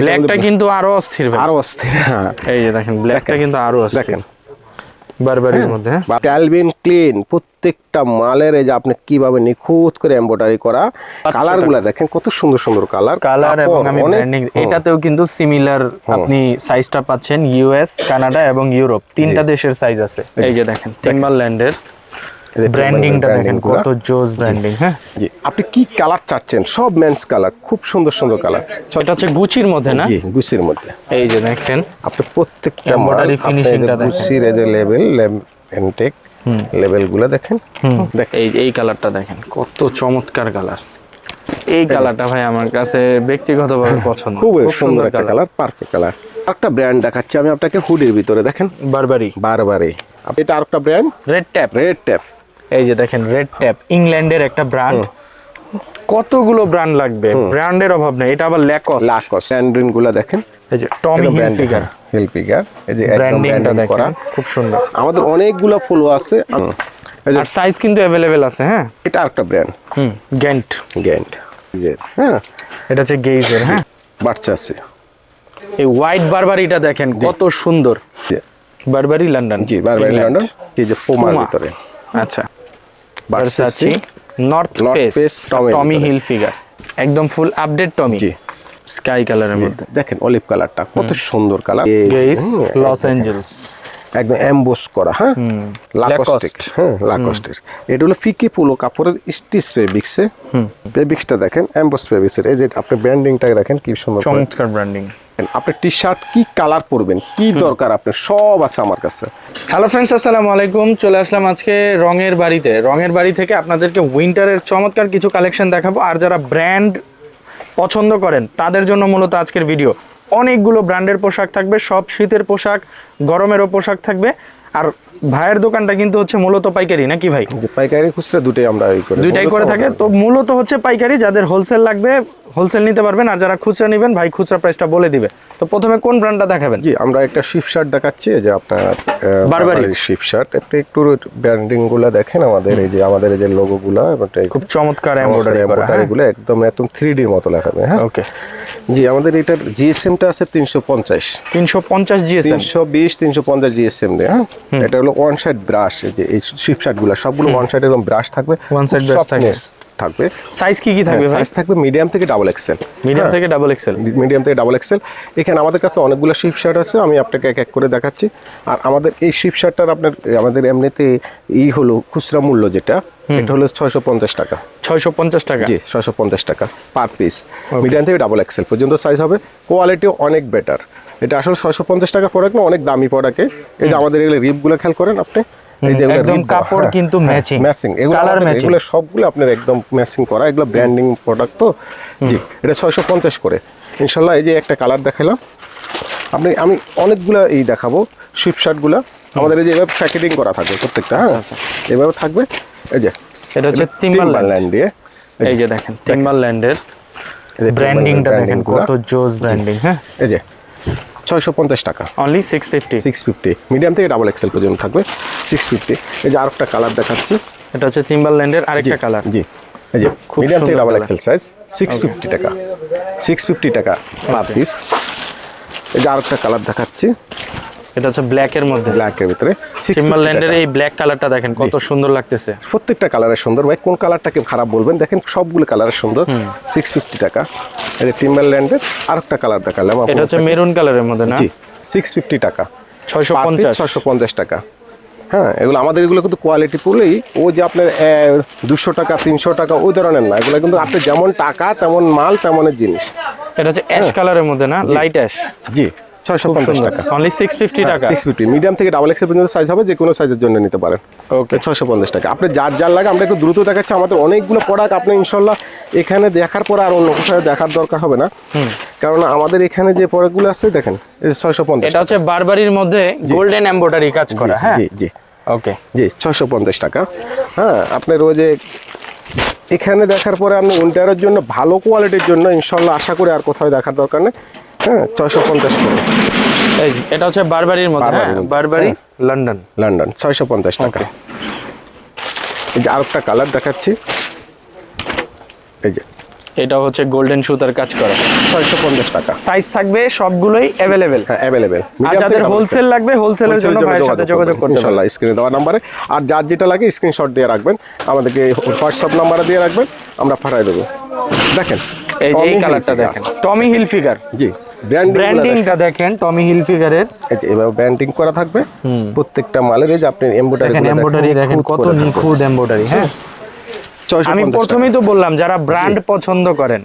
ব্ল্যাকটা কিন্তু আরও অস্থির ভাই। আরও অস্থির হ্যাঁ। এই যে দেখেন ব্ল্যাকটা কিন্তু আরও অস্থির। দেখেন। বারবারির মধ্যে হ্যাঁ। ক্যালভিন ক্লিন প্রত্যেকটা মালের এই যে আপনি কীভাবে নিখুঁত করে এমব্রয়ডারি করা কালারগুলা দেখেন কত সুন্দর সুন্দর কালার কালার এবং আমি ব্র্যান্ডিং এটাতেও কিন্তু সিমিলার আপনি সাইজটা পাচ্ছেন ইউএস কানাডা এবং ইউরোপ তিনটা দেশের সাইজ আছে। এই যে দেখেন টিম্বারল্যান্ডের ব্র্যান্ডিংটা দেখেন কত জোস ব্র্যান্ডিং হ্যাঁ? জি। আপনি কি কালার চাচ্ছেন? সব মেন্স কালার খুব সুন্দর সুন্দর কালার এটা হচ্ছে গুচির মধ্যে না? জি গুছির মধ্যে। এই যে দেখেন আপনি প্রত্যেকটা Embroidery finishing টা দেখেন। গুছির এই যে লেভেল লেভেলগুলো দেখেন। এই এই কালারটা দেখেন কত চমৎকার কালার এই কালারটা ভাই আমার কাছে ব্যক্তিগতভাবে পছন্দ। খুব সুন্দর একটা কালার পারফেক্ট কালার একটা ব্র্যান্ড দেখাচ্ছি আমি আপনাকে হুডির ভিতরে দেখেন। বারবারি বারবারে এটা আরেকটা brand Red Tape Red Tape এই যে দেখেন রেড ট্যাপ ইংল্যান্ডের একটা ব্র্যান্ড কতগুলো ব্র্যান্ড লাগবে? ব্র্যান্ডের অভাব নেই এটা আবার ল্যাকস লাকস স্যান্ড্রিনগুলো দেখেন। এই যে টমি হিলফিগার হেলফিগার এই যে ব্র্যান্ডিংটা দেখেন খুব সুন্দর। আমাদের অনেকগুলো ফুল আছে। এই যে আর সাইজ কিন্তু অ্যাভেলেবেল আছে হ্যাঁ? এটা আরেকটা ব্র্যান্ড হুম গেন্ট গ্যান্ড যে হ্যাঁ। এটা হচ্ছে গেইজের হ্যাঁ? বাচ্চা আছে। এই হোয়াইট বারবারিটা দেখেন কত সুন্দর। Burberry London ji Burberry London এই যে পোমার। ভিতরে। আচ্ছা। Versace North North Face Tommy. Hilfiger একদম ফুল আপডেট টমি। স্কাই কালারের মধ্যে। দেখেন অলিভ কালারটা কত সুন্দর কালার লস অ্যাঞ্জেলস একদম এমবোস করা হ্যাঁ? লাকস্টিক হ্যাঁ লাকস্টের এটা হলো ফিকি পুলো কাপড়ের স্টিচ ফেব্রিক্সে ফেব্রিক্সটা দেখেন এমবোস ফেব্রিক্সের এই যে আপনি ব্র্যান্ডিংটা দেখেন কি সুন্দর চমৎকার ব্র্যান্ডিং আপনি টি শার্ট কি কালার পরবেন কি দরকার আপনার সব আছে আমার কাছে। হ্যালো ফ্রেন্ডস আসসালামু আলাইকুম। চলে আসলাম আজকে রঙের বাড়িতে। রঙের বাড়ি থেকে আপনাদেরকে উইন্টারের চমৎকার কিছু কালেকশন দেখাবো। আর যারা ব্র্যান্ড পছন্দ করেন তাদের জন্য মূলত আজকের ভিডিও অনেকগুলো ব্র্যান্ডের পোশাক থাকবে সব শীতের পোশাক গরমেরও পোশাক থাকবে। আর ভাইয়ের দোকানটা কিন্তু হচ্ছে মূলত পাইকারি নাকি ভাই? পাইকারি খুচরা দুটাই আমরা দুইটাই করে থাকে। তো মূলত হচ্ছে পাইকারি যাদের হোলসেল লাগবে হোলসেল নিতে পারবেন আর যারা খুচরা নেবেন ভাই খুচরা প্রাইসটা বলে দিবে। তো প্রথমে কোন ব্র্যান্ডটা দেখাবেন? জি আমরা একটা শিপ শার্ট দেখাচ্ছি যে আপনার বারবারি। শিপ শার্ট আপনি একটু ব্র্যান্ডিংগুলা দেখেন আমাদের এই যে আমাদের এই যে লোগো গুলা খুব চমৎকার এমব্রয়ডারি করা গুলো একদম একদম থ্রি ডির মতো লেখাবে হ্যাঁ? ওকে জি আমাদের এটার জিএসএমটা আছে তিনশো পঞ্চাশ। তিনশো পঞ্চাশ জিএসএম তিনশো বিশ তিনশো পঞ্চাশ জিএসএম দিয়ে হ্যাঁ? এটা হলো ওয়ান সাইড ব্রাশ এই যে এই শিপ শার্টগুলা সবগুলো ওয়ান সাইড এরকম ব্রাশ থাকবে ওয়ান side ব্রাশ থাকবে। থাকবে। সাইজ কি কি থাকবে সাইজ থাকবে মিডিয়াম থেকে ডাবল এক্সেল মিডিয়াম থেকে ডাবল এক্সেল মিডিয়াম থেকে ডাবল এক্সেল এখানে আমাদের কাছে অনেকগুলো শিপ শার্ট আছে আমি আপনাকে এক এক করে দেখাচ্ছি। আর আমাদের এই শিপ শার্টটার আপনার আমাদের এমনিতে ই হলো খুচরা মূল্য যেটা এটা হলো ছয়শো পঞ্চাশ টাকা। ছয়শো পঞ্চাশ টাকা? জি ছয়শো পঞ্চাশ টাকা পার পিস মিডিয়াম থেকে ডাবল এক্সেল পর্যন্ত সাইজ হবে। কোয়ালিটিও অনেক বেটার এটা আসলে ছয়শো পঞ্চাশ টাকা প্রোডাক্ট না অনেক দামি প্রোডাক্টে এই যে আমাদের এগুলো রিপগুলো খেয়াল করেন আপনি। এই যে একদম কাপড় হ্যাঁ, কিন্তু ম্যাচিং ম্যাচিং এগুলো কালার ম্যাচিং এগুলো সবগুলো আপনার একদম ম্যাচিং করা এগুলো ব্র্যান্ডিং প্রোডাক্ট তো। জি এটা ছয়শো পঞ্চাশ করে। ইনশাল্লাহ এই যে একটা কালার দেখালাম আপনি আমি অনেকগুলো এই দেখাবো সুইপ শার্টগুলো আমাদের এই যে এভাবে প্যাকেটিং করা থাকবে প্রত্যেকটা হ্যাঁ? আচ্ছা, এভাবে থাকবে। এই যে এটা হচ্ছে টিম্বারল্যান্ড ল্যান্ড দিয়ে। এই যে দেখেন টিম্বারল্যান্ডের এই যে ব্র্যান্ডিংটা দেখেন কত জোস ব্র্যান্ডিং হ্যাঁ? এই যে ছয়শো পঞ্চাশ টাকা। Only six fifty six fifty medium থেকে ডাবল এক্সেল পর্যন্ত থাকবে। সিক্স ফিফটি এই যে আরেকটা কালার দেখাচ্ছি। এটা হচ্ছে টিম্বারল্যান্ডের আরেকটা কালার জি। এই যে খুব মিডিয়াম থেকে double XL size six fifty টাকা। সিক্স ফিফটি টাকা পার পিস এই যে আরেকটা কালার দেখাচ্ছি। এটা হচ্ছে ব্ল্যাক এর মধ্যে। ব্ল্যাকের ভিতরে টিম্বারল্যান্ডের এই ব্ল্যাক কালারটা দেখেন কত সুন্দর লাগতেছে। প্রত্যেকটা কালারের সুন্দর। ভাই কোন কালারটাকে খারাপ বলবেন? দেখেন সবগুলো কালারের সুন্দর। সিক্স ফিফটি টাকা। এই যে টিম্বারল্যান্ডের আরেকটা কালার দেখালাম এটা হচ্ছে মেরুন কালারের মধ্যে না? জি সিক্স ফিফটি টাকা। ছয়শো পঞ্চাশ। ছশো পঞ্চাশ টাকা। হ্যাঁ এগুলো আমাদের এগুলো কিন্তু কোয়ালিটি পুরোই ও যে আপনার দুশো টাকা তিনশো টাকা ওই ধরনের না। এগুলো কিন্তু আপনি যেমন টাকা তেমন মাল তেমনের জিনিস। এটা হচ্ছে অ্যাশ কালারের মধ্যে না? লাইট অ্যাশ জি। ছয়শো পঞ্চাশ টাকা। অনলি সিক্স ফিফটি টাকা। সিক্স ফিফটি মিডিয়াম থেকে ডাবল এক্সেল পর্যন্ত সাইজ হবে যে কোনো সাইজের জন্য নিতে পারেন। ওকে ছয়শো পঞ্চাশ টাকা। আপনি যার যার লাগে আমরা একটু দ্রুত দেখাচ্ছি। আমাদের অনেকগুলো প্রোডাক্ট আপনি ইনশাল্লাহ এখানে দেখার পর আর অন্য কোথাও দেখার দরকার হবে না। কারণ আমাদের এখানে যে প্রোডাক্টগুলো আছে দেখেন এই ছয়শো পঞ্চাশ এটা হচ্ছে বারবারির মধ্যে গোল্ডেন এমব্রয়ডারি কাজ করা হ্যাঁ? জি জি। ওকে জি ছশো পঞ্চাশ টাকা। হ্যাঁ আপনার ওই যে এখানে দেখার পরে আপনি উইন্টারের জন্য ভালো কোয়ালিটির জন্য ইনশাল্লাহ আশা করি আর কোথাও দেখার দরকার নেই। হ্যাঁ ছয়শো পঞ্চাশ করে। এই এটা হচ্ছে বারবারির মধ্যে হ্যাঁ বারবারি হ্যাঁ। লন্ডন। লন্ডন ছয়শো পঞ্চাশ টাকা। এই যে আরেকটা কালার দেখাচ্ছি। এই যে এটা হচ্ছে গোল্ডেন সুতার কাজ করা। ছয়শো পঞ্চাশ টাকা। সাইজ থাকবে সবগুলোই অ্যাভেলেবেল হ্যাঁ অ্যাভেলেবেল আর যাদের হোলসেল লাগবে হোলসেলের জন্য ভাইয়ের সাথে যোগাযোগ করতে পারেন। ইনশাল্লাহ স্ক্রিনে দেওয়া নাম্বারে। আর যার যেটা লাগে স্ক্রিনশট দিয়ে রাখবেন। আমাদেরকে হোয়াটসঅ্যাপ নাম্বারে দিয়ে রাখবেন। আমরা পাঠিয়ে দেবো। দেখেন এই যে এই কালারটা। দেখেন। টমি হিল ফিগার জি। ব্র্যান্ডিংটা দেখেন। টমি হিল ফিগারের এভাবে ব্র্যান্ডিং করা থাকবে। প্রত্যেকটা মালের এই যে আপনি এমব্রয়ডারি দেখেন এমব্রয়ডারি দেখেন কত নিখুঁত এমব্রয়ডারি হ্যাঁ? আমি প্রথমেই তো বললাম যারা ব্র্যান্ড পছন্দ করেন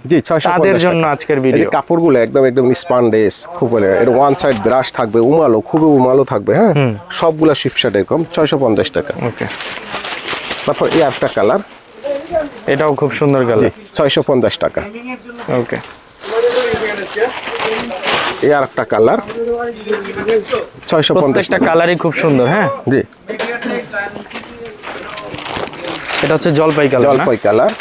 তাদের জন্য আজকের ভিডিও কাপড়গুলো একদম একদম স্পান্ডেস খুব ভালো এটা ওয়ান সাইড ব্রাশ থাকবে উমালো খুবই উমালো থাকবে হ্যাঁ? সবগুলা শিপশাট এরকম ছয়শো পঞ্চাশ টাকা। ওকে তারপর এই একটা কালার এটাও খুব সুন্দর কালার ছয়শো পঞ্চাশ টাকা। ওকে এই আর একটা কালার। ছয়শো পঞ্চাশ প্রত্যেকটা কালারই খুব সুন্দর হ্যাঁ? জি। এটা হচ্ছে জলপাই কালার জলপাই কালার।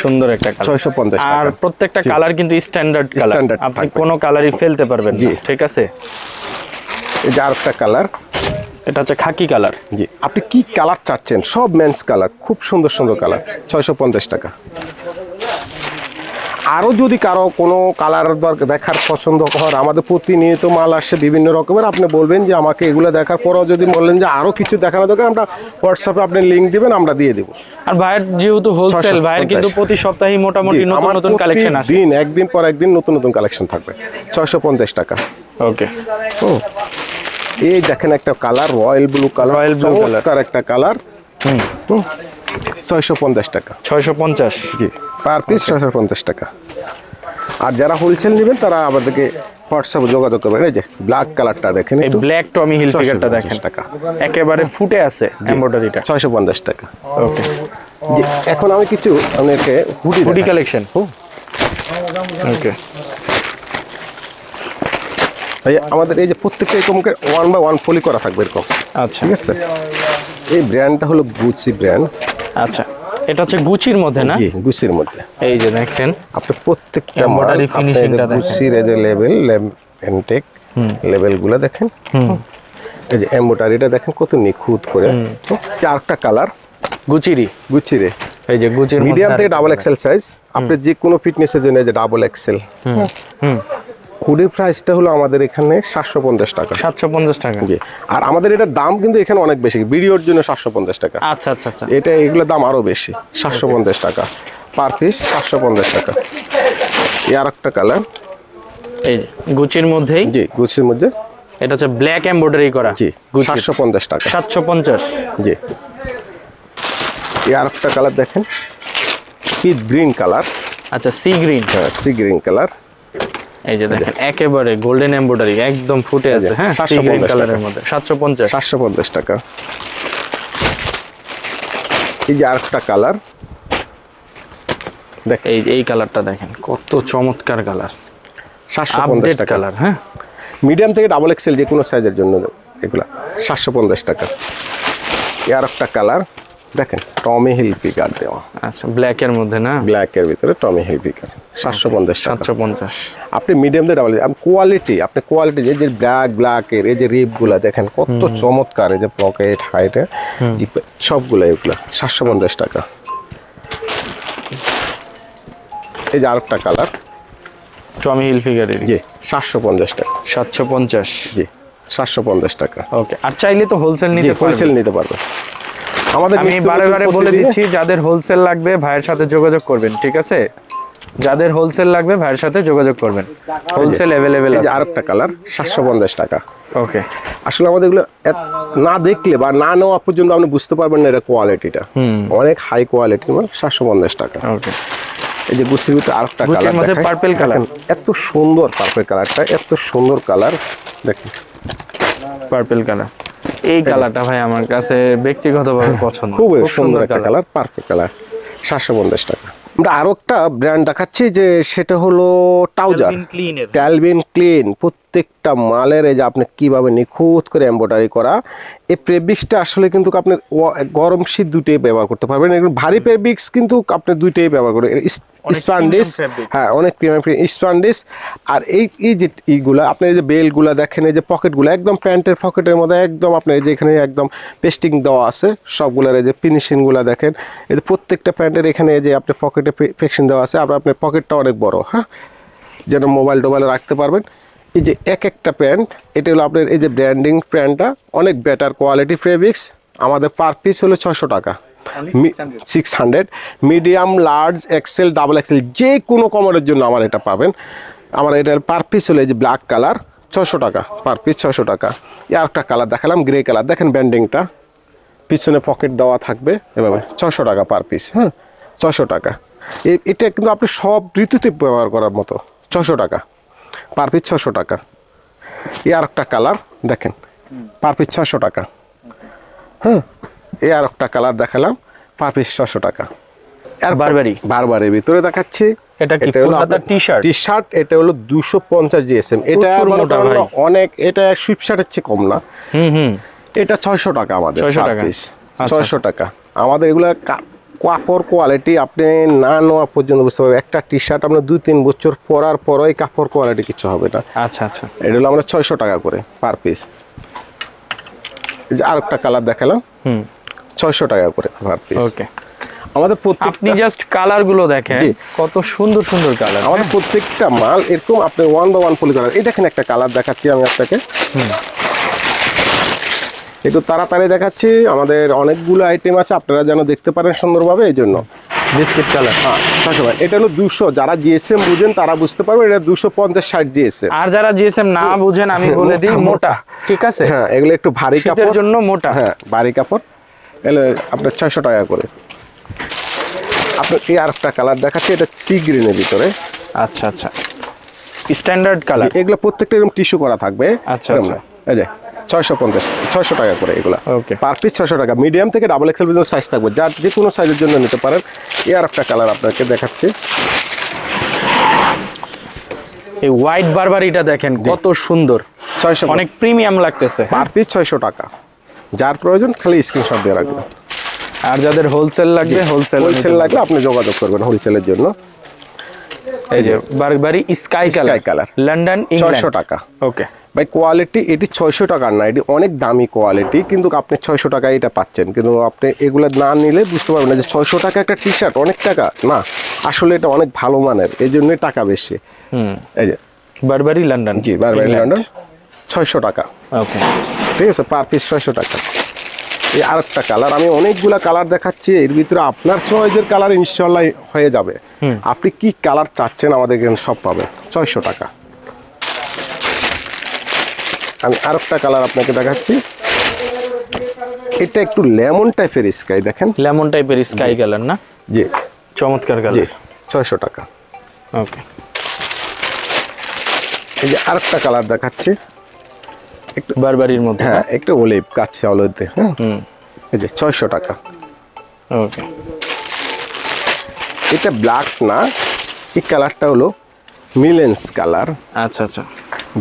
সুন্দর একটা কালার। ছয়শো পঞ্চাশ আর প্রত্যেকটা কালার কিন্তু স্ট্যান্ডার্ড কালার। আপনি কোনো কালারই ফেলতে পারবেন না জি। ঠিক আছে? এই যে আর একটা কালার। এটা হচ্ছে খাকি কালার। জি। আপনি কি কালার চাচ্ছেন? সব মেন্স কালার খুব সুন্দর সুন্দর কালার। ছয়শো পঞ্চাশ টাকা। আরও যদি কারও কোনো কালার দেখার পছন্দ হয় আমাদের প্রতিনিয়ত মাল আসে বিভিন্ন রকমের। আপনি বলবেন যে আমাকে এগুলো দেখার পরেও যদি বললেন যে আরও কিছু দেখানো দরকার আমরা হোয়াটসঅ্যাপে আপনি লিঙ্ক দিবেন আমরা দিয়ে দেবো। আর ভাইয়ের যেহেতু হোলসেল 650 ভাইয়ের কিন্তু প্রতি সপ্তাহে মোটামুটি নতুন নতুন কালেকশন আসে। দিন একদিন পর একদিন নতুন নতুন কালেকশন থাকবে। ছয়শো পঞ্চাশ টাকা। ওকে। হুম। এই দেখেন একটা colour royal blue colour Royal blue colour একটা কালার হুম ছয়শো পঞ্চাশ টাকা। ছয়শো পঞ্চাশ। জি। পার পিস ছয়শো পঞ্চাশ টাকা। আর যারা হোলসেল নেবেন তারা আমাদেরকে হোয়াটসঅ্যাপে যোগাযোগ করবেন। এই যে ব্ল্যাক কালারটা দেখেন এই ব্ল্যাক টমি হিল ফিগারটা দেখেন। টাকা। একেবারে ফুটে আছে এমব্রয়ডারিটা ছয়শো পঞ্চাশ টাকা। ওকে জি এখন আমি কিছু আপনাকে হুডি হুডি। কালেকশন। ওকে এই আমাদের এই যে প্রত্যেকটা এরকম ওয়ান বাই ওয়ান ফলি করা থাকবে এরকম। আচ্ছা। ঠিক আছে? এই ব্র্যান্ডটা হলো গুচি ব্র্যান্ড আচ্ছা। এটা হচ্ছে গুচির মধ্যে না? গুচির মধ্যে। এই যে দেখেন। আপনি প্রত্যেকটা Embroidery finishing টা দেখেন। গুচির এই যে লেভেল এনটেক লেভেলগুলো দেখেন। এই যে এমব্রয়ডারিটা দেখেন কত নিখুঁত করে। চারটা কালার গুচিরি গুচিরে। এই যে গুচির মিডিয়াম থেকে ডাবল এক্সেল সাইজ আপনি যে কোনো ফিটনেসের জন্য এই যে ডাবল এক্সেল হুম। হুডির প্রাইসটা হলো আমাদের এখানে সাতশো পঞ্চাশ টাকা। সাতশো পঞ্চাশ টাকা। জি। আর আমাদের এটার দাম কিন্তু এখানে অনেক বেশি। ভিডিওর জন্য সাতশো পঞ্চাশ টাকা। আচ্ছা আচ্ছা আচ্ছা। এটা এগুলোর দাম আরও বেশি। সাতশো পঞ্চাশ টাকা। পার পিস সাতশো পঞ্চাশ টাকা। এই আর একটা কালার এই গুচির মধ্যেই? জি গুছির মধ্যে। এটা হচ্ছে ব্ল্যাক এমব্রয়ডারি করা। জি গুচির সাতশো পঞ্চাশ টাকা। সাতশো পঞ্চাশ। জি। এই আর একটা কালার দেখেন। পিট গ্রিন কালার আচ্ছা সি গ্রিন হ্যাঁ সি গ্রিন কালার এই যে দেখেন একেবারে গোল্ডেন এমব্রয়ডারি একদম ফুটে আছে হ্যাঁ? গ্রিন কালারের মধ্যে সাতশো পঞ্চাশ। সাতশো পঞ্চাশ টাকা। এই যে আর একটা কালার দেখ। এই এই কালারটা দেখেন কত চমৎকার কালার সাতশো পঞ্চাশ আপডেট টাকা। কালার হ্যাঁ? মিডিয়াম থেকে ডাবল এক্সেল যে কোনো সাইজের জন্য এগুলা। সাতশো পঞ্চাশ টাকা। এই আর একটা কালার দেখেন টমি হিল পিকার দেওয়া। আচ্ছা ব্ল্যাক এর মধ্যে না? ব্ল্যাকের ভিতরে টমি হিল পিকার সাতশো পঞ্চাশ সাতশো পঞ্চাশ। আপনি মিডিয়াম দিয়ে ডাবল কোয়ালিটি আপনি কোয়ালিটি এই যে ব্ল্যাক ব্ল্যাকের এই যে রিপগুলা দেখেন কত চমৎকার এই যে পকেট হাইটে সবগুলো এগুলা সাতশো পঞ্চাশ টাকা। এই যে আরেকটা কালার টমি হিল ফিগারের জি। সাতশো পঞ্চাশ টাকা। সাতশো পঞ্চাশ। জি সাতশো পঞ্চাশ টাকা। ওকে আর চাইলে তো হোলসেল নিতে হোলসেল নিতে পারবে আমাদের আমি বারে বারে বলে দিচ্ছি যাদের হোলসেল লাগবে ভাইয়ের সাথে যোগাযোগ করবেন ঠিক আছে? যাদের হোলসেল লাগবে ভাইয়ের সাথে যোগাযোগ করবেন। হোলসেল অ্যাভেলেবেল আছে। আরেকটা কালার সাতশো পঞ্চাশ টাকা। ওকে আসলে আমাদের এগুলো না দেখলে বা না নেওয়া পর্যন্ত আপনি বুঝতে পারবেন না এটা কোয়ালিটিটা অনেক হাই কোয়ালিটি মানে সাতশো পঞ্চাশ টাকা। ওকে এই যে গুছির ভিতরে আরেকটা কালার মধ্যে purple colour। এত সুন্দর পার্পল কালারটা এত সুন্দর কালার দেখেন। পার্পল কালার এই কালারটা ভাই আমার কাছে ব্যক্তিগতভাবে পছন্দ। খুব সুন্দর একটা কালার। পারফেক্ট কালার সাতশো পঞ্চাশ টাকা। আমরা আরও একটা ব্র্যান্ড দেখাচ্ছি যে সেটা হলো টাউজার ক্যালভিন ক্লিন প্রত্যেকটা মালের এই যে আপনি কীভাবে নিখুঁত করে এম্ব্রয়ডারি করা এই প্রেবিক্সটা আসলে কিন্তু আপনি গরম শীত দুটোই ব্যবহার করতে পারবেন। এগুলো ভারী প্রেবিক্স কিন্তু আপনি দুইটাই ব্যবহার করবেন। স্পান্ডিস হ্যাঁ অনেক প্রিমিয়াম স্পান্ডিস আর এই এই যে এইগুলা আপনি এই যে বেলগুলা দেখেন এই যে পকেটগুলো একদম প্যান্টের পকেটের মধ্যে একদম আপনার এই যে এখানে একদম পেস্টিং দেওয়া আছে সবগুলোর এই যে ফিনিশিংগুলো দেখেন। এই যে প্রত্যেকটা প্যান্টের এখানে এই যে আপনি পকেটে ফিক্সিং দেওয়া আছে আপনার আপনার পকেটটা অনেক বড় হ্যাঁ? যেন মোবাইল টোবাইলে রাখতে পারবেন। এই যে এক একটা প্যান্ট এটা হলো আপনার এই যে ব্র্যান্ডিং প্যান্টটা অনেক বেটার কোয়ালিটি ফেব্রিক্স আমাদের পার পিস হলো ছশো টাকা। Six hundred medium large XL double XL যে কোনো কমরের জন্য আমার এটা পাবেন। আমার এটার পার পিস হলো এই যে ব্ল্যাক কালার ছশো টাকা পার পিস ছশো টাকা। আর একটা কালার দেখালাম গ্রে কালার দেখেন ব্যান্ডিংটা পিছনে পকেট দেওয়া থাকবে এভাবে ছশো টাকা পার পিস হ্যাঁ? ছশো টাকা। এটা কিন্তু আপনি সব ঋতুতে ব্যবহার করার মতো ছশো টাকা। পার পিস ছশো টাকা এ আর একটা কালার দেখেন পার পিস ছশো টাকা হ্যাঁ এ আর একটা কালার দেখালাম পার পিস ছশো টাকা আর বারবারি। বারবারের ভিতরে দেখাচ্ছি এটা কি full হাতার t-shirt? টি শার্ট এটা হলো দুশো পঞ্চাশ জিএসএম এটা মোটা ভাই। অনেক এটা সুইপ শার্টের চেয়ে কম না হুম হুম এটা ছয়শো টাকা আমাদের 600 টাকা। piece। আচ্ছা। ছয়শো টাকা আমাদের এগুলো কাপড় কোয়ালিটি আপনি না নেওয়া পর্যন্ত বুঝতে পারবেন। একটা টি শার্ট আপনার দুই তিন বছর পরার পরই কাপড় কোয়ালিটি কিছু হবে না। আচ্ছা আচ্ছা। এটা হলো আমরা ছয়শো টাকা করে পার পিস যে আরেকটা কালার দেখালাম। হুম। ছয়শো টাকা করে পার পিস ওকে আমাদের প্রত্যেক আপনি জাস্ট কালারগুলো দেখেন। কত সুন্দর সুন্দর কালার আমাদের প্রত্যেকটা মাল এরকম আপনি one by one poly colour এই দেখেন একটা কালার দেখাচ্ছি আমি আপনাকে। একটু তাড়াতাড়ি দেখাচ্ছি। আমাদের অনেকগুলো আইটেম আছে আপনারা যেন দেখতে পারেন সুন্দরভাবে এই জন্য। বিস্কিট কালার হ্যাঁ ভাই এটা হলো দুশো। যারা জিএসএম বুঝেন তারা বুঝতে পারবে এটা দুশো পঞ্চাশ ষাট জিএসএম আর যারা জিএসএম না বুঝেন আমি বলে দিই মোটা, ঠিক আছে? হ্যাঁ এগুলো একটু ভারী শীতের কাপড়। জন্য মোটা। হ্যাঁ ভারী কাপড়। এগুলো আপনার ছয়শো টাকা করে। আপনার এই আর একটা কালার দেখাচ্ছে এটা সি গ্রিনের ভিতরে। আচ্ছা আচ্ছা। স্ট্যান্ডার্ড কালার এগুলো প্রত্যেকটা এরকম টিস্যু করা থাকবে। আচ্ছা, আচ্ছা। এই যে ছয়শো পঞ্চাশ ছয়শো টাকা করে এগুলো। Okay. পার পিস ছয়শো টাকা। মিডিয়াম থেকে ডাবল এক্সেল পর্যন্ত সাইজ থাকবে। যার যে কোনো সাইজের জন্য নিতে পারেন। এই আর একটা কালার আপনাকে দেখাচ্ছি। এই হোয়াইট বারবারিটা দেখেন কত সুন্দর। ছয়শো অনেক প্রিমিয়াম লাগতেছে। পার পিস ছয়শো টাকা। যার প্রয়োজন খালি স্ক্রিনশট দিয়ে রাখবেন। আর যাদের হোলসেল লাগবে হোলসেল হোলসেল লাগলে আপনি যোগাযোগ করবেন হোলসেলের জন্য। এই যে বারবারি স্কাই কালার লন্ডন ছয়শো টাকা। ওকে ভাই কোয়ালিটি এটি ছয়শো টাকার না এটি অনেক দামি কোয়ালিটি কিন্তু আপনি ছয়শো টাকায় এটা পাচ্ছেন। কিন্তু আপনি এগুলো না নিলে বুঝতে পারবেন না যে ছয়শো টাকা একটা টি শার্ট অনেক টাকা। না আসলে এটা অনেক ভালো মানের এই জন্যই টাকা বেশি। এই যে। বারবারি লন্ডন জি বারবারি লন্ডন ছয়শো টাকা। ওকে ঠিক আছে পার পিস ছয়শো টাকা। এই আরেকটা কালার আমি অনেকগুলা কালার দেখাচ্ছি এর ভিতরে আপনার চয়েসের কালার ইনশাল্লাহ হয়ে যাবে। আপনি কি কালার চাচ্ছেন আমাদের এখানে সব পাবে ছয়শো টাকা। আমি আরেকটা কালার আপনাকে দেখাচ্ছি। এটা একটু লেমন টাইপের স্কাই দেখেন। লেমন টাইপের স্কাই কালার না? জি। চমৎকার কালার। ছয়শো টাকা। ওকে। এই যে আর একটা কালার দেখাচ্ছি। একটু বারবারির মধ্যে হ্যাঁ একটু অলিভ কাছে অলদে হ্যাঁ। হুম। এই যে ছয়শো টাকা। ওকে। এটা ব্ল্যাক না এই কালারটা হলো মিলেন্স কালার। আচ্ছা আচ্ছা।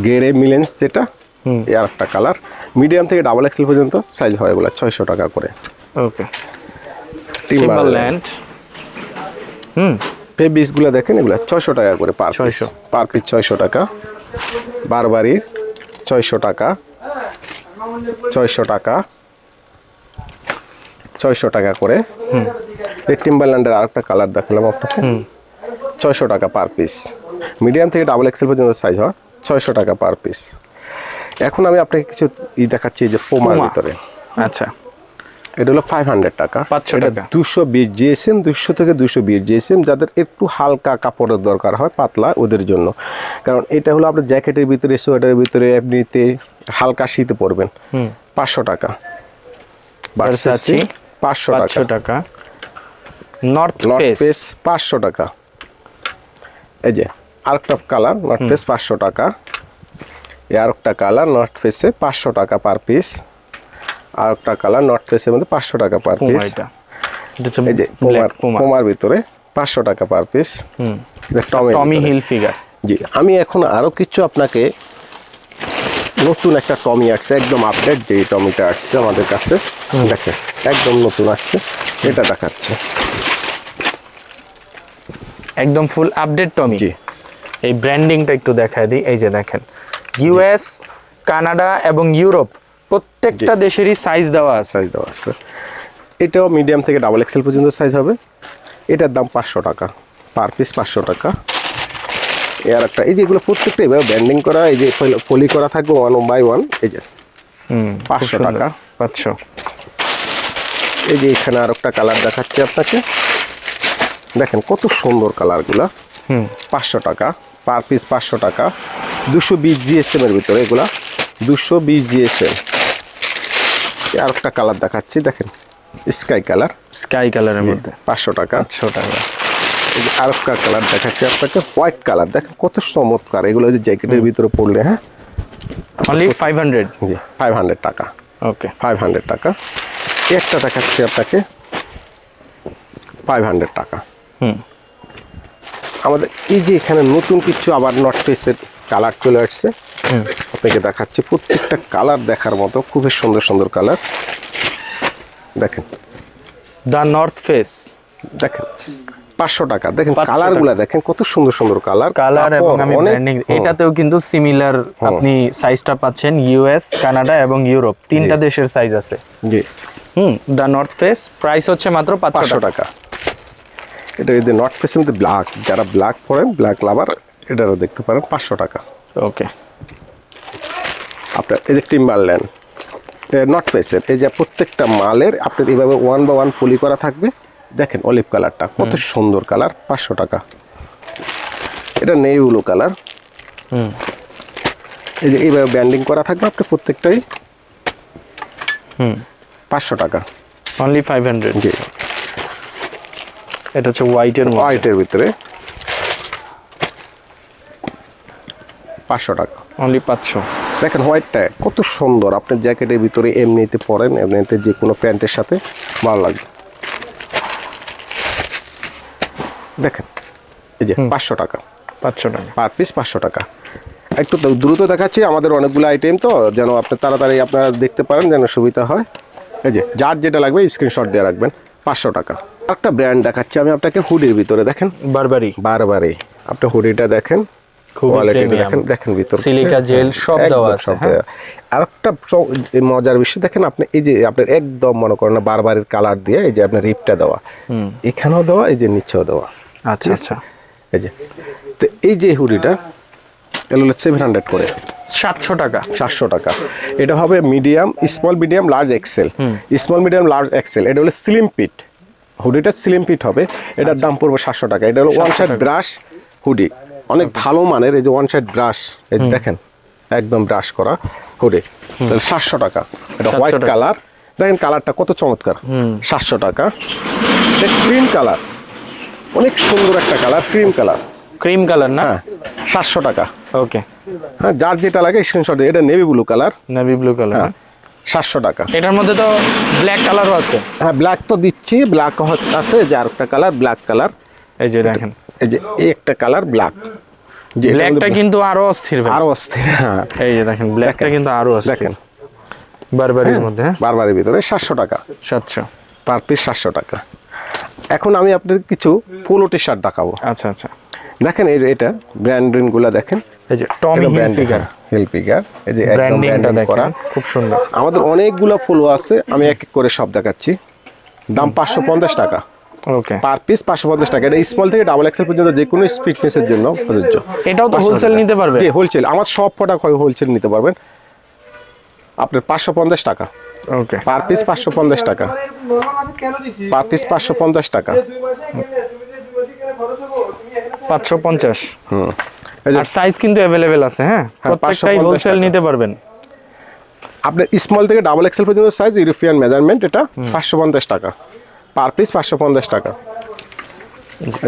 গেরে মিলেন্স যেটা। এই আর একটা কালার। মিডিয়াম থেকে ডাবল এক্সেল পর্যন্ত সাইজ হয় এগুলো ছয়শো টাকা করে। ওকে। টিম্বারল্যান্ড হুম। পে বিসগুলো দেখেন এগুলো ছয়শো টাকা করে পার 600 পার পিস ছয়শো টাকা। বারবারির ছয়শো টাকা। ছয়শো টাকা। ছয়শো টাকা করে। এই টিম্বারল্যান্ডের আরেকটা কালার দেখালাম আপনাকে। ছয়শো টাকা পার পিস মিডিয়াম থেকে ডাবল এক্সেল পর্যন্ত সাইজ হয় ছয়শো টাকা পার পিস এখন আমি আপনাকে কিছু ই দেখাচ্ছি যে পোমার ভিতরে। আচ্ছা। এটা হলো ফাইভ হান্ড্রেড টাকা। 500 টাকা। দুশো বিশ জিএসএম দুশো থেকে দুশো বিশ জিএসএম যাদের একটু হালকা কাপড়ের দরকার হয় পাতলা ওদের জন্য। কারণ এটা হলো আপনার জ্যাকেটের ভিতরে সোয়েটারের ভিতরে এমনিতে হালকা শীতে পরবেন। পাঁচশো টাকা। পাঁচশো পাঁচশো টাকা। নর্থ ফেস পাঁচশো টাকা। এই যে আরেকটা কালার নর্থ ফেস পাঁচশো টাকা। এই আরেকটা কালার নর্থ ফেসে পাঁচশো টাকা পার পিস আরেকটা কালার নর্থ ফেসের মধ্যে পাঁচশো টাকা পার পিস এই যে পোমার পোমার ভিতরে পাঁচশো টাকা পার পিস হুম। টমি হিল ফিগার জি আমি এখন আরও কিছু আপনাকে নতুন একটা টমি আসছে একদম আপডেট যে টমিটা আসছে আমাদের কাছে। দেখেন একদম নতুন আসছে। এটা দেখাচ্ছে। একদম ফুল আপডেট টমি জি। এই ব্র্যান্ডিংটা একটু দেখায় দিই। এই যে দেখেন ইউএস কানাডা এবং ইউরোপ প্রত্যেকটা দেশেরই সাইজ দেওয়া আছে। সাইজ দেওয়া আছে। এটাও মিডিয়াম থেকে ডাবল এক্সেল পর্যন্ত সাইজ হবে। এটার দাম পাঁচশো টাকা। পার পিস পাঁচশো টাকা। এর একটা এই যে এগুলো প্রত্যেকটা এভাবে ব্যান্ডিং করা এই যে ফলি করা থাকবে ওয়ান বাই ওয়ান এই যে। হুম পাঁচশো টাকা। পাঁচশো। এই যে এখানে আর একটা কালার দেখাচ্ছি আপনাকে। দেখেন কত সুন্দর কালারগুলো হুম। পাঁচশো টাকা। পার পিস পাঁচশো টাকা। দুশো বিশ জিএসএম এর ভিতরে এগুলা। দুশো বিশ জিএসএম আর একটা কালার দেখাচ্ছি দেখেন। স্কাই কালার স্কাই কালারের মধ্যে। পাঁচশো টাকা। পাঁচশো টাকা। আর একটা কালার দেখাচ্ছি আপনাকে হোয়াইট কালার দেখেন কত চমৎকার। এগুলো যে জ্যাকেটের ভিতরে পড়লে হ্যাঁ? অনলি ফাইভ হান্ড্রেড জি ফাইভ হান্ড্রেড টাকা। ওকে ফাইভ হান্ড্রেড টাকা। একটা দেখাচ্ছি আপনাকে ফাইভ হান্ড্রেড টাকা। হুম। আমাদের এই যে এখানে নতুন কিছু আবার নট ফেসের কালার চলে আসছে। আপনাকে দেখাচ্ছি প্রত্যেকটা কালার দেখার মতো খুবই সুন্দর সুন্দর কালার দেখেন। দ্য নর্থ ফেস দেখেন পাঁচশো টাকা। দেখেন কালারগুলা দেখেন কত সুন্দর সুন্দর কালার কালার এবং আমি ব্র্যান্ডিং এটাতেও কিন্তু সিমিলার আপনি সাইজটা পাচ্ছেন ইউএস কানাডা এবং ইউরোপ তিনটা দেশের সাইজ আছে। জি। হুম দ্য নর্থ ফেস প্রাইস হচ্ছে মাত্র পাঁচশো টাকা। এটা যদি নট ফেসের মধ্যে ব্ল্যাক যারা ব্ল্যাক পরেন ব্ল্যাক লাভার এটারও দেখতে পারেন পাঁচশো টাকা। ওকে আপনার এই যে টিম্বারল্যান্ড নট ফেসের এই যে প্রত্যেকটা মালের আপনার এইভাবে ওয়ান বা ওয়ান পলি করা থাকবে। দেখেন অলিভ কালারটা কত সুন্দর কালার পাঁচশো টাকা। এটা নেই ব্লু কালার হুম। এই যে এইভাবে ব্যান্ডিং করা থাকবে আপনার প্রত্যেকটাই। হুম। পাঁচশো টাকা। অনলি ফাইভ হান্ড্রেড জি। এটা হচ্ছে হোয়াইটের মধ্যে। হোয়াইটের ভিতরে। পাঁচশো টাকা। অনলি পাঁচশো। দেখেন হোয়াইটটা কত সুন্দর। আপনি জ্যাকেটের ভিতরে এমনিতে পরেন এমনিতে যে কোনো প্যান্টের সাথে ভালো লাগবে। দেখেন এই যে পাঁচশো টাকা। পাঁচশো টাকা। পার পিস পাঁচশো টাকা। একটু দ্রুত দেখাচ্ছি আমাদের অনেকগুলো আইটেম তো যেন আপনি তাড়াতাড়ি আপনারা দেখতে পারেন যেন সুবিধা হয়। এই যে যার যেটা লাগবে স্ক্রিনশট দিয়ে রাখবেন। পাঁচশো টাকা। একটা ব্র্যান্ড দেখাচ্ছি আমি আপনাকে হুডির ভিতরে দেখেন? বারবারি বারবারই। আপনি হুডিটা দেখেন কোয়ালিটি দেখেন দেখেন ভিতরে। সিলিকা জেল সব দেওয়া আছে হ্যাঁ। আর একটা মজার বিষয় দেখেন আপনি এই যে আপনার একদম মনে করেন না বারবারের কালার দিয়ে এই যে আপনার রিপটা দেওয়া। এখানেও দেওয়া এই যে নিচেও দেওয়া। আচ্ছা আচ্ছা। এই যে। তো এই যে হুডিটা এগুলো হলো সেভেন হান্ড্রেড করে। সাতশো টাকা। সাতশো টাকা। এটা হবে medium small medium large XL small medium large XL এটা হলো স্লিম পিট হুডিটা স্লিম ফিট হবে। এটার দাম পড়বে সাতশো টাকা। এটা হলো ওয়ান সাইড ব্রাশ হুডি। অনেক ভালো মানের এই যে ওয়ান সাইড ব্রাশ এই দেখেন একদম ব্রাশ করা হুডি। সাতশো টাকা। এটা হোয়াইট কালার দেখেন কালারটা কত চমৎকার। সাতশো টাকা। ক্রিম কালার অনেক সুন্দর একটা colour cream colour cream colour না? হ্যাঁ সাতশো টাকা। ওকে হ্যাঁ যার যেটা লাগে স্ক্রিনশট এটা navy blue colour navy blue colour সাতশো টাকা। এটার মধ্যে তো ব্ল্যাক কালারও আছে। হ্যাঁ ব্ল্যাক তো দিচ্ছি ব্ল্যাক আছে যে আর একটা কালার ব্ল্যাক কালার এই যে দেখেন। এই যে একটা কালার ব্ল্যাক যে ব্ল্যাকটা কিন্তু আরও অস্থির আরও অস্থির হ্যাঁ। এই যে দেখেন ব্ল্যাকটা কিন্তু আরও অস্থির। দেখেন। বারবারির মধ্যে হ্যাঁ? বারবারের ভিতরে সাতশো টাকা। সাতশো। পার পিস সাতশো টাকা। এখন আমি আপনাদের কিছু পোলো টি শার্ট দেখাবো। আচ্ছা আচ্ছা। দেখেন এই এটা ব্র্যান্ডিংগুলা দেখেন। এই যে টমি হিলফিগার হিল ফিগার এই যে ব্র্যান্ডিংটা করা। খুব সুন্দর। আমাদের অনেকগুলো ফুলো আছে আমি এক এক করে সব দেখাচ্ছি। দাম পাঁচশো পঞ্চাশ টাকা। ওকে। পার পিস পাঁচশো পঞ্চাশ টাকা। এটা স্মল থেকে ডাবল এক্সেল পর্যন্ত যে কোনো ফিটনেসের জন্য প্রযোজ্য। এটাও তো হোলসেল নিতে পারবে? জি হোলসেল আমার সব প্রোডাক্ট হোলসেল নিতে পারবেন। আপনার পাঁচশো পঞ্চাশ টাকা। ওকে। পার পিস পাঁচশো পঞ্চাশ টাকা। পার পিস পাঁচশো পঞ্চাশ টাকা। পাঁচশো পঞ্চাশ। হুম। আর সাইজ কিন্তু অ্যাভেলেবেল আছে হ্যাঁ? হ্যাঁ, প্রত্যেকটাই হোলসেল নিতে পারবেন। আপনার স্মল থেকে ডাবল এক্সেল পর্যন্ত সাইজ ইউরোপিয়ান মেজারমেন্ট এটা পাঁচশো পঞ্চাশ টাকা। পার পিস পাঁচশো পঞ্চাশ টাকা।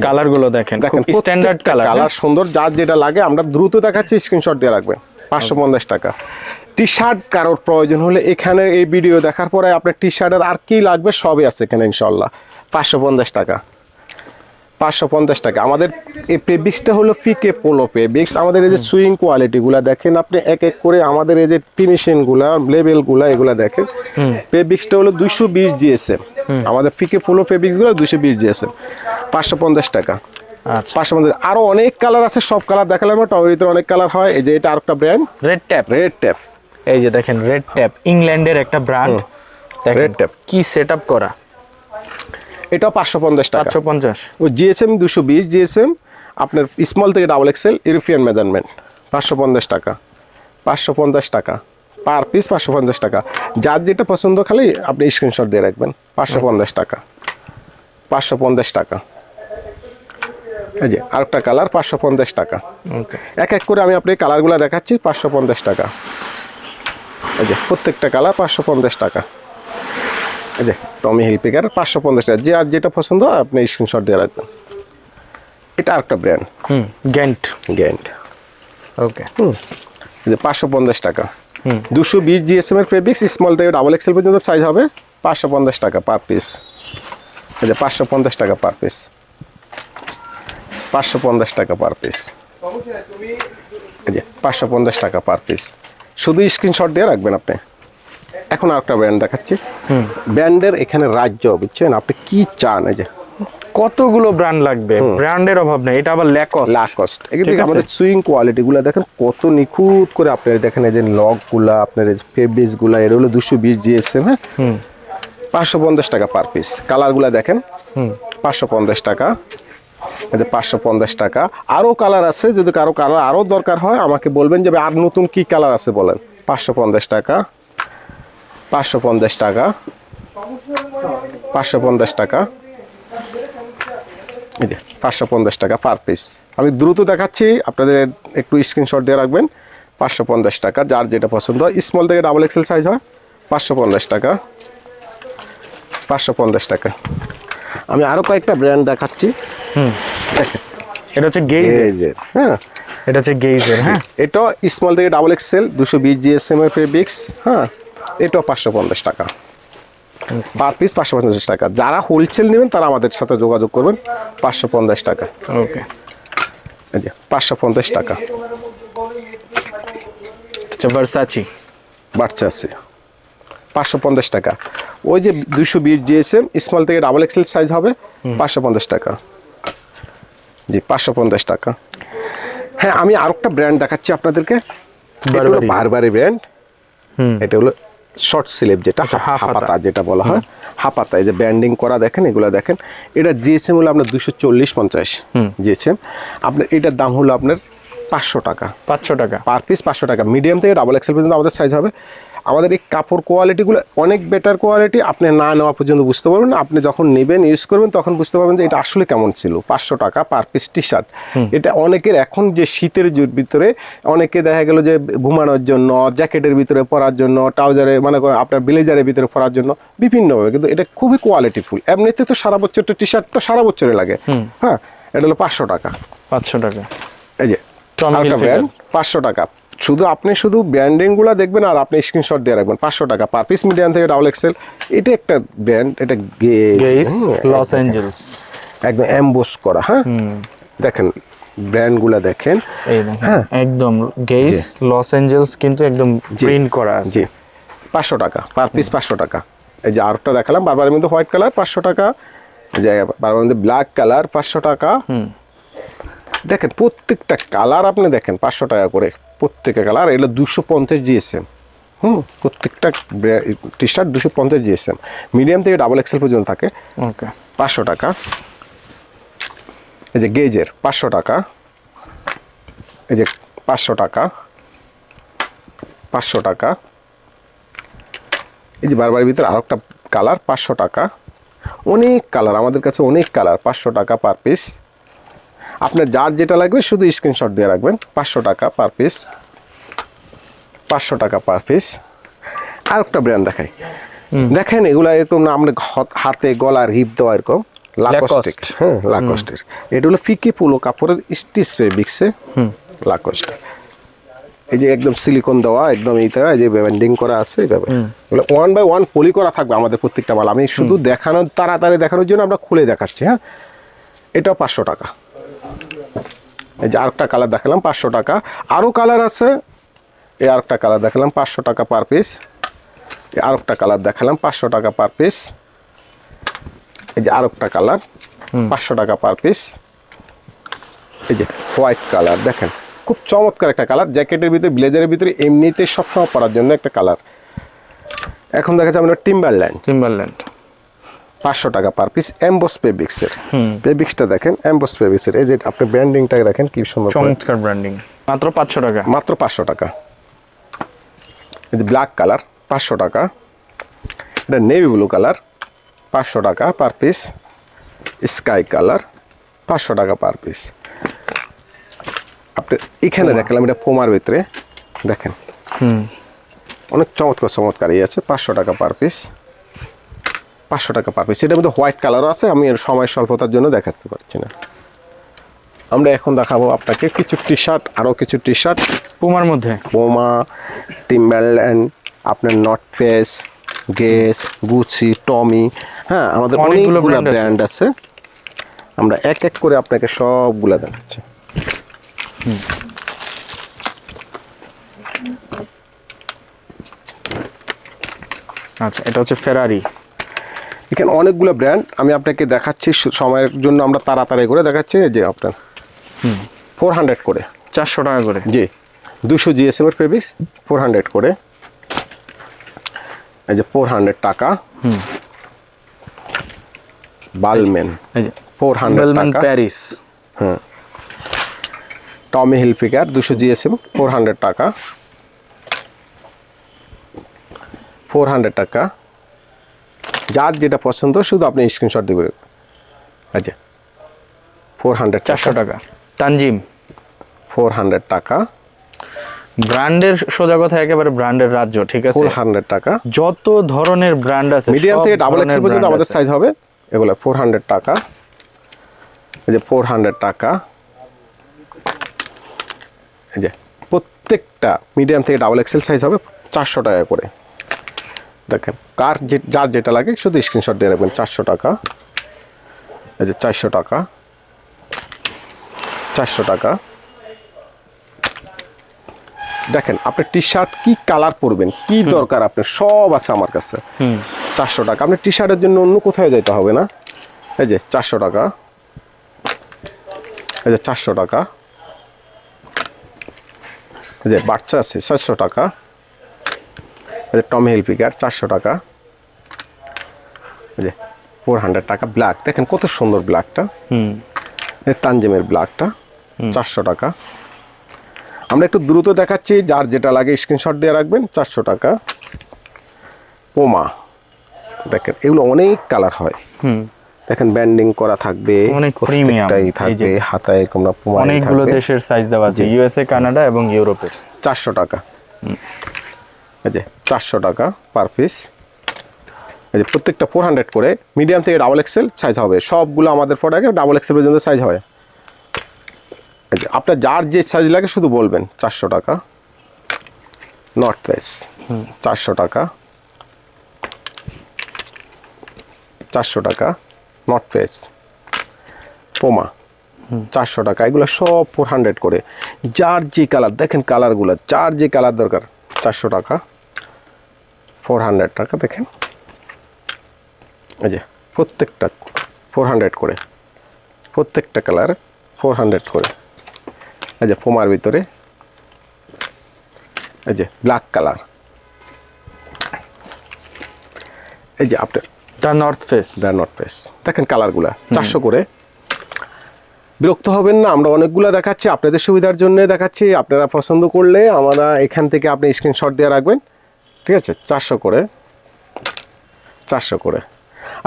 কালারগুলো দেখেন দেখেন স্ট্যান্ডার্ড কালার কালার সুন্দর যার যেটা লাগে আমরা দ্রুত দেখাচ্ছি স্ক্রিনশট দিয়ে রাখবেন। পাঁচশো পঞ্চাশ টাকা। টি শার্ট কারোর প্রয়োজন হলে এখানে এই ভিডিও দেখার পরে আপনার টি শার্টের আর কি লাগবে সবই আছে এখানে ইনশাল্লাহ পাঁচশো পঞ্চাশ টাকা। পাঁচশো পঞ্চাশ টাকা। আমাদের এই পেবিক্সটা হলো ফিকে পোলো পেবিক্স আমাদের এই যে সুইং কোয়ালিটিগুলা দেখেন আপনি এক এক করে আমাদের এই যে ফিনিশিংগুলা লেভেলগুলা এগুলা দেখেন। পেবিক্সটা হলো দুইশো বিশ জিএসএম আমাদের ফিকে পোলো পেবিক্সগুলো দুইশো বিশ জিএসএম পাঁচশো পঞ্চাশ টাকা। আচ্ছা। পাঁচশো পঞ্চাশ আরও অনেক কালার আছে সব কালার দেখালাম না টমেটোর অনেক কালার হয়। এই যে এটা আরেকটা brand Red Tape Red Tape এই যে দেখেন রেড ট্যাপ ইংল্যান্ডের একটা ব্র্যান্ড Red Tap। কি সেট আপ করা। এটাও পাঁচশো পঞ্চাশ টাকা। পাঁচশো পঞ্চাশ। ও জিএসএম দুশো বিশ জিএসএম আপনার স্মল থেকে ডাবল এক্সেল ইউরোপিয়ান মেজারমেন্ট পাঁচশো পঞ্চাশ টাকা। পাঁচশো পঞ্চাশ টাকা। পার পিস পাঁচশো পঞ্চাশ টাকা। যার যেটা পছন্দ খালি আপনি স্ক্রিনশট দিয়ে রাখবেন। পাঁচশো পঞ্চাশ টাকা। পাঁচশো পঞ্চাশ টাকা। এই যে আরেকটা কালার পাঁচশো পঞ্চাশ টাকা। এক এক করে আমি আপনাকে কালারগুলো দেখাচ্ছি পাঁচশো পঞ্চাশ টাকা। এই যে প্রত্যেকটা কালার পাঁচশো পঞ্চাশ টাকা। এই যে টমি হিলপিকার পাঁচশো পঞ্চাশ টাকা। যে আর যেটা পছন্দ হয় আপনি স্ক্রিনশট দিয়ে রাখবেন। এটা আরেকটা ব্র্যান্ড হুম গ্যান্ট গ্যান্ড ওকে হুম যে পাঁচশো পঞ্চাশ টাকা। দুশো বিশ জিএসএম এর প্রেবিক্স স্মল থেকে ডাবল এক্সেল পর্যন্ত সাইজ হবে। পাঁচশো পঞ্চাশ টাকা পার পিস এই যে পাঁচশো পঞ্চাশ টাকা পার পিস পাঁচশো পঞ্চাশ টাকা পার পিস এই যে পাঁচশো পঞ্চাশ টাকা পার পিস শুধু স্ক্রিনশট দিয়ে রাখবেন আপনি। এখন আরেকটা ব্র্যান্ড দেখাচ্ছি। ব্র্যান্ডের এখানে রাজ্য বুঝছেন? আপনি কি চান এই যে? কতগুলো ব্র্যান্ড লাগবে? ব্র্যান্ডের অভাব নেই এটা আবার ল্যাকস লাকস্ট ঠিক এগুলো আমাদের সুইং কোয়ালিটি গুলা দেখেন কত নিখুঁত করে আপনার দেখেন এই যে লকগুলা আপনার এই ফেব্রিক্সগুলা এটা হলো দুশো বিশ জিএসএম হ্যাঁ? পাঁচশো পঞ্চাশ টাকা পার পিস কালারগুলা দেখেন পাঁচশো পঞ্চাশ টাকা। এই পাঁচশো পঞ্চাশ টাকা। আরও কালার আছে যদি কারও কালার আরও দরকার হয় আমাকে বলবেন যে আর নতুন কি কালার আছে বলেন? পাঁচশো পঞ্চাশ টাকা। পাঁচশো পঞ্চাশ টাকা। পাঁচশো পঞ্চাশ টাকা। এই যে পাঁচশো পঞ্চাশ টাকা পার পিস আমি দ্রুত দেখাচ্ছি আপনাদের একটু স্ক্রিনশট দিয়ে রাখবেন। পাঁচশো পঞ্চাশ টাকা যার যেটা পছন্দ হয়। স্মল থেকে ডাবল এক্সেল সাইজ হয় পাঁচশো পঞ্চাশ টাকা। পাঁচশো পঞ্চাশ টাকা। আমি আরও কয়েকটা ব্র্যান্ড দেখাচ্ছি। দেখেন। এটা হচ্ছে গেইজের হ্যাঁ। এটা হচ্ছে গেইজের হ্যাঁ। এটা স্মল থেকে ডাবল এক্সেল দুশো বিশ জিএসএম এর ফেব্রিক্স হ্যাঁ। এটাও পাঁচশো পঞ্চাশ টাকা। পার পিস পাঁচশো পঞ্চাশ টাকা। যারা হোলসেল নেবেন তারা আমাদের সাথে যোগাযোগ করবেন। পাঁচশো পঞ্চাশ টাকা। ওকে। পাঁচশো পঞ্চাশ টাকা। আচ্ছা ভার্সাচি বাড়ছে আছে পাঁচশো পঞ্চাশ টাকা। ওই যে দুশো বিশ জিএসএম স্মল থেকে ডাবল এক্সেল সাইজ হবে পাঁচশো পঞ্চাশ টাকা। জি পাঁচশো পঞ্চাশ টাকা। হ্যাঁ আমি আর একটা ব্র্যান্ড দেখাচ্ছি আপনাদেরকে। বারবারি। বারবারি ব্র্যান্ড হুম। এটা হলো শর্ট স্লিভ যেটা আচ্ছা। হাপাতা যেটা বলা হয়। হাপাতা এই যে ব্যান্ডিং করা দেখেন এগুলো দেখেন। এটা জিএসএম হলো আপনার দুশো চল্লিশ পঞ্চাশ জিএসএম আপনার এটার দাম হলো আপনার পাঁচশো টাকা। পাঁচশো টাকা। পার পিস পাঁচশো টাকা। মিডিয়াম থেকে ডাবল এক্সেল পর্যন্ত আমাদের সাইজ হবে। আমাদের এই কাপড় কোয়ালিটিগুলো অনেক বেটার কোয়ালিটি আপনি না নেওয়া পর্যন্ত বুঝতে পারবেন না। আপনি যখন নেবেন ইউজ করবেন তখন বুঝতে পারবেন যে এটা আসলে কেমন ছিল। পাঁচশো টাকা পার পিস টি শার্ট এটা অনেকের এখন যে শীতের ভিতরে অনেকে দেখা গেল যে ঘুমানোর জন্য জ্যাকেটের ভিতরে পরার জন্য ট্রাউজারে মানে আপনার ব্লেজারের ভিতরে পরার জন্য বিভিন্নভাবে। কিন্তু এটা খুবই কোয়ালিটিফুল এমনিতে তো সারা বছর টি শার্ট তো সারা বছরে লাগে। হ্যাঁ এটা হলো পাঁচশো টাকা। পাঁচশো টাকা। এই যে পাঁচশো টাকা। শুধু আপনি শুধু ব্র্যান্ডিংগুলো দেখবেন আর আপনি স্ক্রিনশট দিয়ে রাখবেন। পাঁচশো টাকা পার পিস মিডিয়াম থেকে ডাবল এক্সেল এটা একটা ব্র্যান্ড এটা গেইস লস অ্যাঞ্জেলস একদম অ্যাম্বোস করা হ্যাঁ? দেখেন ব্র্যান্ডগুলা দেখেন। হ্যাঁ। একদম গেইস লস অ্যাঞ্জেলস কিন্তু একদম প্রিন্ট করা আছে। জি। পাঁচশো টাকা পার পিস পাঁচশো টাকা। এই যে আরেকটা দেখালাম বারবারের মধ্যে হোয়াইট কালার পাঁচশো টাকা। এই যে বারবার মধ্যে ব্ল্যাক কালার পাঁচশো টাকা। দেখেন প্রত্যেকটা কালার আপনি দেখেন পাঁচশো টাকা করে। প্রত্যেকটা কালার এগুলো দুশো পঞ্চাশ জিএসএম হুম প্রত্যেকটা টি শার্ট দুশো পঞ্চাশ জিএসএম মিডিয়াম থেকে ডাবল এক্সেল পর্যন্ত থাকে। ওকে পাঁচশো টাকা। এই যে গেজের পাঁচশো টাকা। এই যে পাঁচশো টাকা। পাঁচশো টাকা। এই যে বারবার ভিতরে আরও একটা কালার পাঁচশো টাকা। অনেক কালার আমাদের কাছে অনেক কালার পাঁচশো টাকা পার পিস আপনার যার যেটা লাগবে শুধু স্ক্রিনশট দিয়ে রাখবেন। পাঁচশো টাকা পার পিস পাঁচশো টাকা পার পিস আর একটা ব্র্যান্ড দেখাই দেখেন এগুলা এরকম না আমরা হাতে গলার হিপ দেওয়া এরকম। লাকস্টিক হ্যাঁ লাকস্টের এটা হলো ফিকি পুলো কাপড়ের স্টিচ ফেব্রিক্সে লাকস্ট এই যে একদম সিলিকন দেওয়া একদম এইটা এই যে ব্যান্ডিং করা আছে এইভাবে। ওয়ান বাই ওয়ান পলি করা থাকবে আমাদের প্রত্যেকটা মাল। আমি শুধু দেখানোর তাড়াতাড়ি দেখানোর জন্য আমরা খুলে দেখাচ্ছি হ্যাঁ। এটাও পাঁচশো টাকা। এই যে আরেকটা কালার দেখালাম পাঁচশো টাকা। আরও কালার আছে এই আরেকটা কালার দেখালাম পাঁচশো টাকা পার পিস আরেকটা কালার দেখালাম পাঁচশো টাকা পার পিস এই যে আরেকটা কালার পাঁচশো টাকা পার পিস এই যে হোয়াইট কালার দেখেন খুব চমৎকার একটা কালার জ্যাকেটের ভিতরে ব্লেজারের ভিতরে এমনিতে সবসময় পরার জন্য একটা কালার এখন দেখা যাচ্ছে আমরা টিম্বারল্যান্ড টিম্বারল্যান্ড পাঁচশো টাকা পার পিস এমবস পেবিক্সের পেবিক্সটা দেখেন এমবস পেবিক্সের এই যে আপনি ব্র্যান্ডিংটা দেখেন কি সুন্দর চমৎকার ব্র্যান্ডিং মাত্র পাঁচশো টাকা। মাত্র পাঁচশো টাকা। এই যে ব্ল্যাক কালার পাঁচশো টাকা। এটা নেভি ব্লু কালার পাঁচশো টাকা পার পিস স্কাই কালার পাঁচশো টাকা পার পিস আপনি এখানে দেখলাম এটা পোমার ভিতরে। দেখেন। হুম। অনেক চমৎকার চমৎকার আছে পাঁচশো টাকা পার পিস পাঁচশো টাকা পার পিস এটার মধ্যে হোয়াইট কালারও আছে আমি এর সময় স্বল্পতার জন্য দেখাতে পারছি না। আমরা এখন দেখাবো আপনাকে কিছু টি শার্ট আরও কিছু টি শার্ট পুমার মধ্যে? পোমা টিম্বারল্যান্ড আপনার North Face Guess Gucci Tommy হ্যাঁ আমাদের অনেকগুলো অনেকগুলো ব্র্যান্ড আছে। আমরা এক এক করে আপনাকে সবগুলো দেখাচ্ছি। আচ্ছা এটা হচ্ছে ফেরারি এখানে অনেকগুলো ব্র্যান্ড আমি আপনাকে দেখাচ্ছি সময়ের জন্য আমরা তাড়াতাড়ি করে দেখাচ্ছি এই যে আপনার ফোর হান্ড্রেড করে। চারশো টাকা করে। জি। দুশো জিএসএম এর প্রেবিস ফোর হান্ড্রেড করে। এই যে ফোর হান্ড্রেড টাকা। বালমেন ফোর হান্ড্রেড টাকা। প্যারিস। টমি হিলফিগার দুশো জিএসএম ফোর হান্ড্রেড টাকা। ফোর হান্ড্রেড টাকা। যার যেটা পছন্দ শুধু আপনি স্ক্রিনশট দিবেন আচ্ছা ফোর হান্ড্রেড চারশো টাকা। তানজিম। ফোর হান্ড্রেড টাকা। ব্র্যান্ডের সোজা কথা একেবারে ব্র্যান্ডের রাজ্য ঠিক আছে? ফোর হান্ড্রেড টাকা। যত ধরনের ব্র্যান্ড আছে মিডিয়াম থেকে ডাবল এক্সেল পর্যন্ত আমাদের সাইজ হবে। এগুলো ফোর হান্ড্রেড টাকা। এই যে ফোর হান্ড্রেড টাকা। এই যে প্রত্যেকটা মিডিয়াম থেকে ডাবল এক্সেল সাইজ হবে চারশো টাকা করে। দেখেন। কার যে যার যেটা লাগে শুধু স্ক্রিনশট দিয়ে রাখবেন চারশো টাকা। এই যে চারশো টাকা। চারশো টাকা। দেখেন আপনি টি শার্ট কি কালার পরবেন কি দরকার আপনার সব আছে আমার কাছে। চারশো টাকা। আপনি টি শার্টের জন্য অন্য কোথাও যেতে হবে না? এই যে চারশো টাকা। এই যে চারশো টাকা। এই যে বাচ্চা আছে চারশো টাকা। এই যে টম হিলপিকার চারশো টাকা। যে ফোর হান্ড্রেড টাকা ব্ল্যাক দেখেন কত সুন্দর ব্ল্যাকটা হুম। তানজিমের ব্ল্যাকটা চারশো টাকা। আমরা একটু দ্রুত দেখাচ্ছি যার যেটা লাগে স্ক্রিনশট দিয়ে রাখবেন চারশো টাকা। পোমা দেখেন এগুলো অনেক কালার হয়। হুম। দেখেন ব্যান্ডিং করা থাকবে অনেক যে- থাকবে হাতায় এরকম না পোমা অনেকগুলো দেশের সাইজ দেওয়া আছে ইউএসএ কানাডা এবং ইউরোপের চারশো টাকা। এই যে চারশো টাকা পার পিস যে প্রত্যেকটা ফোর হান্ড্রেড করে মিডিয়াম থেকে ডাবল এক্সেল সাইজ হবে। সবগুলো আমাদের প্রোডাক্টে ডাবল এক্সেল পর্যন্ত সাইজ এই আপনার যার যে সাইজ লাগে শুধু বলবেন, চারশো টাকা। নট ফেস চারশো টাকা। চারশো টাকা। নট ফেস পোমা চারশো টাকা। এগুলো সব ফোর হান্ড্রেড করে। যার যে কালার দেখেন কালারগুলো যার যে কালার দরকার, চারশো টাকা। ফোর হান্ড্রেড টাকা, দেখেন। এই যে প্রত্যেকটা ফোর হান্ড্রেড করে প্রত্যেকটা কালার ফোর হান্ড্রেড করে। এই যে পোমার ভিতরে এই যে ব্ল্যাক কালার এই যে আপনার the North Face the North Face দেখেন কালারগুলা চারশো করে। বিরক্ত হবেন না আমরা অনেকগুলো দেখাচ্ছি আপনাদের সুবিধার জন্য দেখাচ্ছি আপনারা পছন্দ করলে আমরা এখান থেকে আপনি স্ক্রিনশট দিয়ে রাখবেন। ঠিক আছে চারশো করে চারশো করে।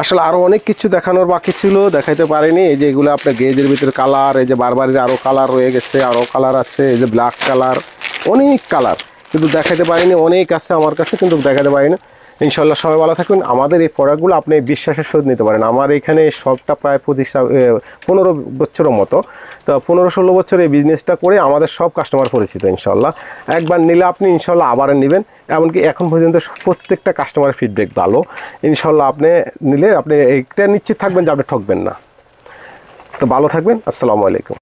আসলে আরও অনেক কিছু দেখানোর বাকি ছিল, দেখাইতে পারিনি। এই যে এগুলো আপনার গেজের ভিতরে কালার এই যে বারবারের আরও কালার রয়ে গেছে আরও কালার আছে, এই যে ব্ল্যাক কালার অনেক কালার কিন্তু দেখাতে পারিনি, অনেক আছে আমার কাছে, কিন্তু দেখাতে পারিনি। ইনশাল্লাহ সবাই ভালো থাকুন। আমাদের এই প্রোডাক্টগুলো আপনি বিশ্বাসের সহিত নিতে পারেন। আমার এখানে সবটা প্রায় পঁচিশ পনেরো বছরের মতো। তো পনেরো ষোলো বছর এই বিজনেসটা করে আমাদের সব কাস্টমার পরিচিত ইনশাল্লাহ একবার নিলে আপনি ইনশাল্লাহ আবার নেবেন। এমনকি এখন পর্যন্ত প্রত্যেকটা কাস্টমারের ফিডব্যাক ভালো। ইনশাল্লাহ আপনি নিলে আপনি এইটা নিশ্চিত থাকবেন যে আপনি ঠকবেন না। তো ভালো থাকবেন। আসসালামু আলাইকুম।